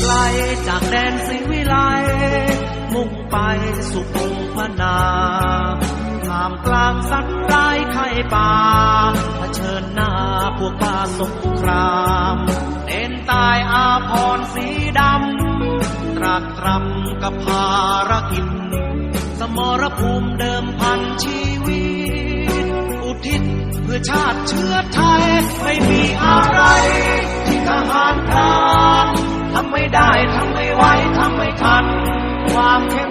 ไกลจากแดนสิวิไลมุ่งไปสู่พงพนาท่ามกลางสัตว์ร้ายไข่ป่าเผชิญหน้าพวกป่าสงครามเอ็นตายอาพรณ์สีดำตรากตรำกับภารกิจสมรภูมิเดิมพันชีวิต อุทิศเพื่อชาติเชื้อไทย ไม่มีอะไรที่ทหารพราำไม่ได้ทำไม่ไหวทำไม่ทัน ความเข้ม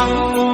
อง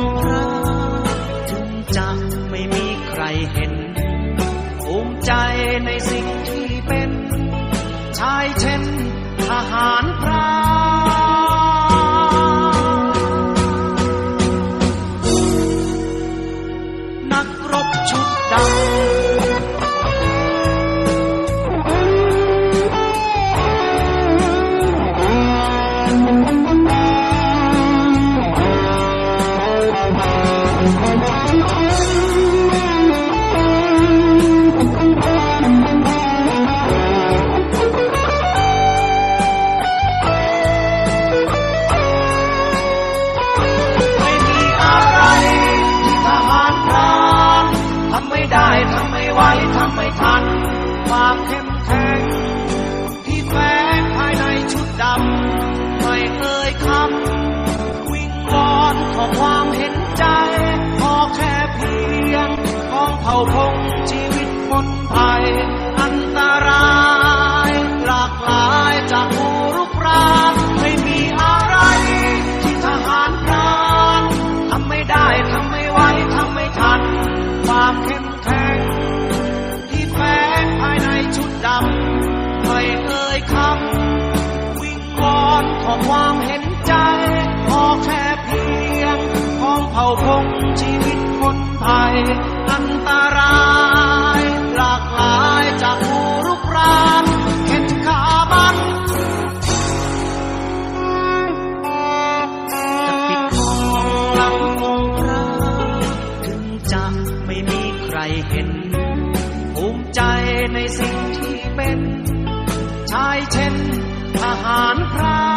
ขอความเห็นใจ ขอแค่เพียง ของเผ่าพงชีวิตคนภัยอันตราย หลากหลายจากผู้รุกรานไม่มีอะไร ที่ทหารพรานทำไม่ได้ทำไม่ไหวทำไม่ทัน ความเข้มแข็ง ที่แฝงภายในชุดดำไม่เอ่ยคำ วิงวอนขอความ พงชีวิตคนไทยอันตราย หลากหลายจากผู้รุกรานเข็นขามันจะปิดทองหลังองค์พระถึงจะไม่มีใครเห็น ภูมิใจในสิ่งที่เป็น ชายเช่นทหารพราน